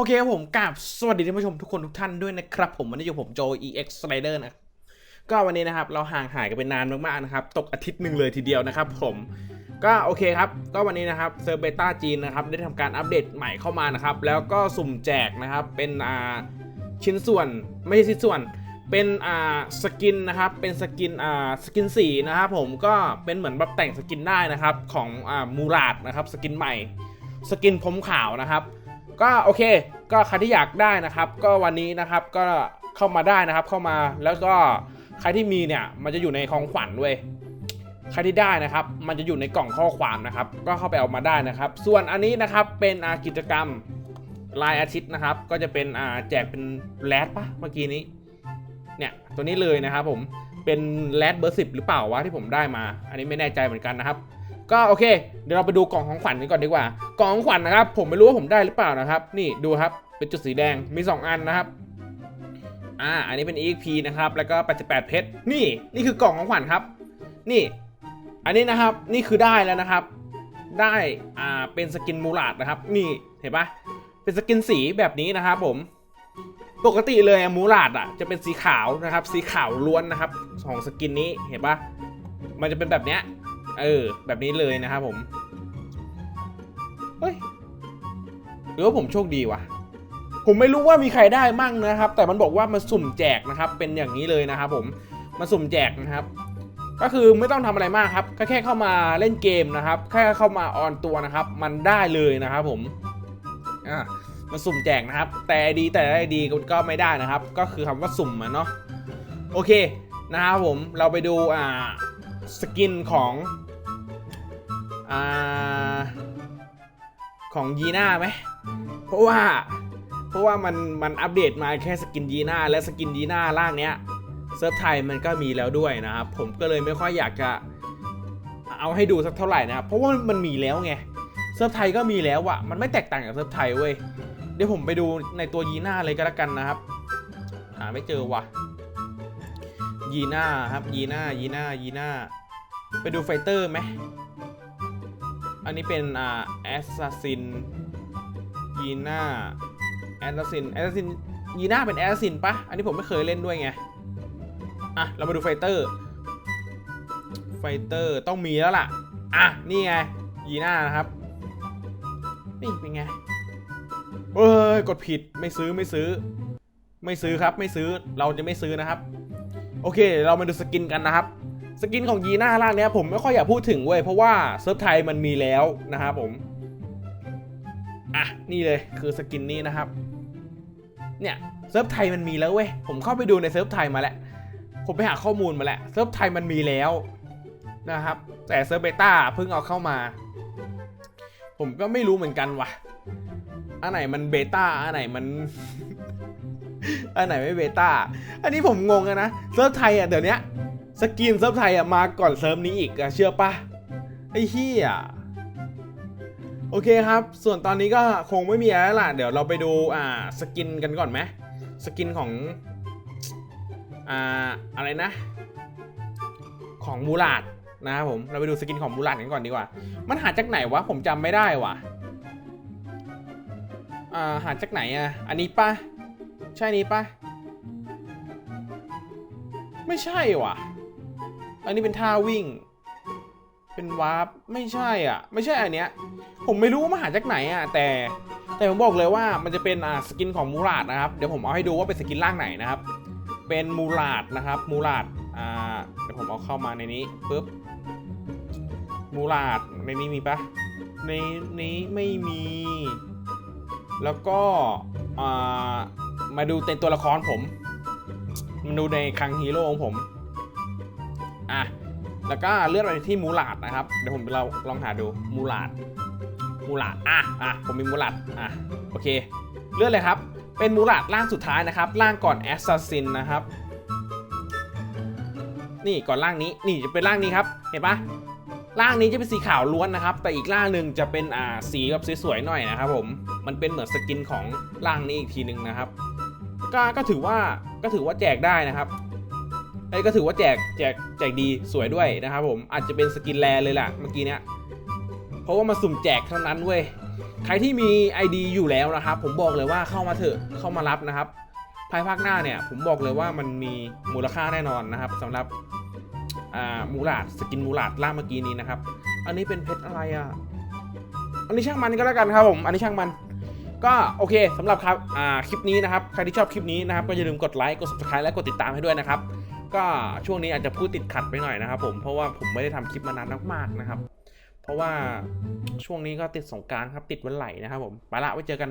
อเคครับผมกับสวัสดีท่านผู้ชมทุกคนทุกท่านด้วยนะครับผมวันนี้อยู่ผมโจ EX Slider นะก็วันนี้นะครับเราห่างหายกันไปนานมากๆนะครับตกอาทิตย์หนึ่งเลยทีเดียวนะครับผมก็โอเคครับก็วันนี้นะครับเซิร์เบต้าจีนนะครับได้ทำการอัปเดตใหม่เข้ามานะครับแล้วก็สุ่มแจกนะครับเป็นอ่าชิ้นส่วนไม่ใช่ชิ้นส่วนเป็นอ่าสกินนะครับเป็นสกินอ่าสกินสีนะครับผมก็เป็นเหมือนแบบแต่งสกินได้นะครับของอ่ามูราดนะครับสกินใหม่ สกินผมขาวนะครับ ก็โอเค ก็ใครที่อยากได้นะครับ ก็วันนี้นะครับก็เข้ามาได้นะครับ เข้ามาแล้วก็ใครที่มีเนี่ยมันจะอยู่ในของขวัญด้วยใครที่ได้นะครับ มันจะอยู่ในกล่องข้อความนะครับ ก็เข้าไปเอามาได้นะครับ ส่วนอันนี้นะครับเป็นอากิจกรรมรายอาทิตย์นะครับ ก็จะเป็นอ่าแจกเป็นแรดปะเมื่อกี้นี้ เนี่ยตัวนี้เลยนะครับผมเป็นแรดเบอร์สิบหรือเปล่าวะที่ผมได้มา อันนี้ไม่แน่ใจเหมือนกันนะครับ ก็โอเค เดี๋ยวเราไปดูกล่องของขวัญกันก่อนดีกว่า กล่องของขวัญนะครับ ผมไม่รู้ว่าผมได้หรือเปล่านะครับ นี่ดูครับ เป็นจุดสีแดง มี 2 อันนะครับ อ่า อันนี้เป็น EXP นะครับ แล้วก็ 88 เพชร นี่ นี่คือกล่องของขวัญครับ นี่ อันนี้นะครับ นี่คือได้แล้วนะครับ ได้ อ่า เป็นสกินมูลาดนะครับ นี่ เห็นปะเป็นสกินสีแบบนี้นะครับผม ปกติเลยอะมูลาดอะ จะเป็นสีขาวนะครับ สีขาวล้วนนะครับของสกินนี้ เห็นปะมันจะเป็นแบบเนี้ย เออ แบบนี้เลยนะครับผมเฮ้ยหรือว่าผมโชคดีวะผมไม่รู้ว่ามีใครได้มั่งนะครับ แต่มันบอกว่ามาสุ่มแจกนะครับ เป็นอย่างนี้เลยนะครับ ผมมาสุ่มแจกนะครับ ก็คือไม่ต้องทำอะไรมากครับก็แค่เข้ามาเล่นเกมนะครับ แค่เข้ามาออนตัวนะครับ มันได้เลยนะครับ ผมอ่ามาสุ่มแจกนะครับ แต่ดีแต่ได้ดีก็ไม่ได้นะครับ ก็คือคำว่าสุ่มอะเนาะโอเคนะครับผมเราไปดูอ่าสกินของ อ่าของยีน่าไหมเพราะว่า เพราะว่ามันมันอัปเดตมาแค่สกินยีน่าและสกินยีน่าร่างเนี้ยเซิร์ฟไทยมันก็มีแล้วด้วยนะครับ ผมก็เลยไม่ค่อยอยากจะเอาให้ดูสักเท่าไหร่นะครับ เพราะว่ามันมีแล้วไงเซิร์ฟไทยก็มีแล้วอะมันไม่แตกต่างกับเซิร์ฟไทยเว้ย เดี๋ยวผมไปดูในตัวยีน่าเลยก็แล้วกันนะครับ หาไม่เจอว่ะ ยีน่าครับยีน่ายีน่ายีน่า ไปดูไฟเตอร์ไหม อันนี้เป็นอ่าแอสซัสซินยีน่าแอสซัสซินแอสซัสซินยีน่าเป็นแอสซัสซินปะอันนี้ผมไม่เคยเล่นด้วยไง อะ เรามาดูไฟเตอร์ ไฟเตอร์ต้องมีแล้วล่ะ อะ นี่ไงยีน่านะครับ นี่เป็นไงเอ้ย กดผิดไม่ซื้อไม่ซื้อ ไม่ซื้อครับไม่ซื้อเราจะไม่ซื้อนะครับ โอเค เรามาดูสกินกันนะครับ สกินของยีน่าร่างเนี้ยผมไม่ค่อยอยากพูดถึงเว้ยเพราะว่าเซิร์ฟไทยมันมีแล้วนะครับผมอะนี่เลยคือสกินนี้นะครับ เนี่ยเซิร์ฟไทยมันมีแล้วเว้ยผมเข้าไปดูในเซิร์ฟไทยมาแล้วผมไปหาข้อมูลมาแล้วเซิร์ฟไทยมันมีแล้วนะครับ แต่เซิร์ฟเบต้าเพิ่งเอาเข้ามา ผมก็ไม่รู้เหมือนกันว่ะอันไหนมันเบต้าอันไหนมันอันไหนไม่เบต้าอันนี้ผมงงอะนะเซิร์ฟไทยอะเดี๋ยวนี้ สกินซิร์ฟไทยอะมาก่อนเซิร์ฟนี้อีกอะเชื่อปะไอ้เหี้ยโอเคครับ ส่วนตอนนี้ก็คงไม่มีอะไรละเดี๋ยวเราไปดูอ่าสกินกันก่อนไหมสกินของอ่าอะไรนะ ของมูลาดนะครับผมเราไปดูสกินของมูลาดกันก่อนดีกว่า มันหาจากไหนวะผมจำไม่ได้ว่ะอ่าหาจากไหนอะอันนี้ปะใช่นี้ปะไม่ใช่ว่ะ อันนี้เป็นท่าวิ่ง เป็นวาร์ปไม่ใช่อะ ไม่ใช่อันเนี้ย ผมไม่รู้ว่ามาหาจากไหนอะ แต่แต่ผมบอกเลยว่ามันจะเป็นอ่าสกินของมูราดนะครับ เดี๋ยวผมเอาให้ดูว่าเป็นสกินร่างไหนนะครับ เป็นมูราดนะครับ มูราดอ่าเดี๋ยวผมเอาเข้ามาในนี้ปึ๊บมูราดในนี้มีปะในนี้ไม่มี แล้วก็อ่ามาดูเป็นตัวละครผม มาดูในคังฮีโร่ของผม อะแล้วก็เลื่อนไปที่มูลาดนะครับ เดี๋ยวผมเราลองหาดูมูลาดมูลาดอะอะผมมีมูลาดอะโอเค เลื่อนเลยครับ เป็นมูลาดร่างสุดท้ายนะครับร่างก่อนแอสซัสซินนะครับนี่ก่อนร่างนี้นี่จะเป็นร่างนี้ครับ เห็นปะร่างนี้จะเป็นสีขาวล้วนนะครับ แต่อีกร่างหนึ่งจะเป็นอ่าสีแบบสวยๆหน่อยนะครับผมมันเป็นเหมือนสกินของร่างนี้อีกทีหนึ่งนะครับ ก็ก็ถือว่าก็ถือว่าแจกได้นะครับ ไอ้ก็ถือว่าแจกแจกแจกดีสวยด้วยนะครับผมอาจจะเป็นสกินแรเลยแหละเมื่อกี้เนี้ยเพราะว่ามาสุ่มแจกเท่านั้นเว้ยใครที่มี ID อยู่แล้วนะครับ ผมบอกเลยว่าเข้ามาเถอะเข้ามารับนะครับภายภาคหน้าเนี่ยผมบอกเลยว่ามันมีมูลค่าแน่นอนนะครับสำหรับอ่ามูลาดสกินมูลาดล่าเมื่อกี้นี้นะครับ อันนี้เป็นเพชรอะไรอะ อันนี้ช่างมันก็แล้วกันครับผม อันนี้ช่างมัน ก็โอเคสำหรับครับอ่าคลิปนี้นะครับ ใครที่ชอบคลิปนี้นะครับก็อย่าลืมกดไลค์ กด subscribe และกดติดตามให้ด้วยนะครับ ก็ช่วงนี้อาจจะพูดติดขัดไปหน่อยนะครับ ผมเพราะว่าผมไม่ได้ทำคลิปมานานมากๆนะครับ เพราะว่าช่วงนี้ก็ติดสงการครับติดวันไหลนะครับ ผมไปละไว้เจอกัน